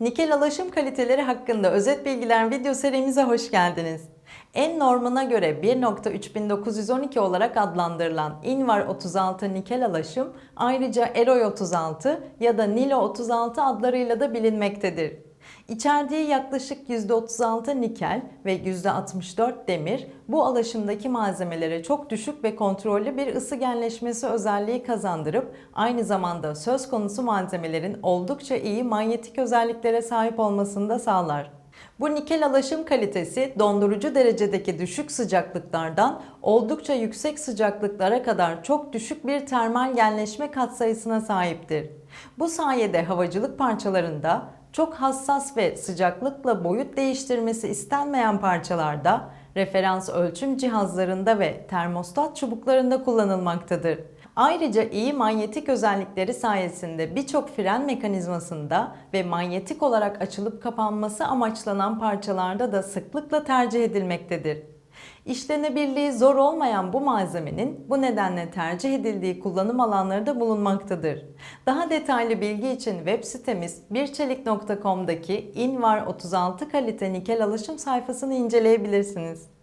Nikel alaşım kaliteleri hakkında özet bilgiler video serimize hoş geldiniz. En normuna göre 1.3912 olarak adlandırılan Invar 36 nikel alaşım ayrıca Eroy 36 ya da Nilo 36 adlarıyla da bilinmektedir. İçerdiği yaklaşık %36 nikel ve %64 demir bu alaşımdaki malzemelere çok düşük ve kontrollü bir ısı genleşmesi özelliği kazandırıp aynı zamanda söz konusu malzemelerin oldukça iyi manyetik özelliklere sahip olmasını da sağlar. Bu nikel alaşım kalitesi dondurucu derecedeki düşük sıcaklıklardan oldukça yüksek sıcaklıklara kadar çok düşük bir termal genleşme katsayısına sahiptir. Bu sayede havacılık parçalarında çok hassas ve sıcaklıkla boyut değiştirmesi istenmeyen parçalarda, referans ölçüm cihazlarında ve termostat çubuklarında kullanılmaktadır. Ayrıca iyi manyetik özellikleri sayesinde birçok fren mekanizmasında ve manyetik olarak açılıp kapanması amaçlanan parçalarda da sıklıkla tercih edilmektedir. İşlenebilirliği zor olmayan bu malzemenin bu nedenle tercih edildiği kullanım alanları da bulunmaktadır. Daha detaylı bilgi için web sitemiz birçelik.com'daki Invar 36 kalite nikel alışım sayfasını inceleyebilirsiniz.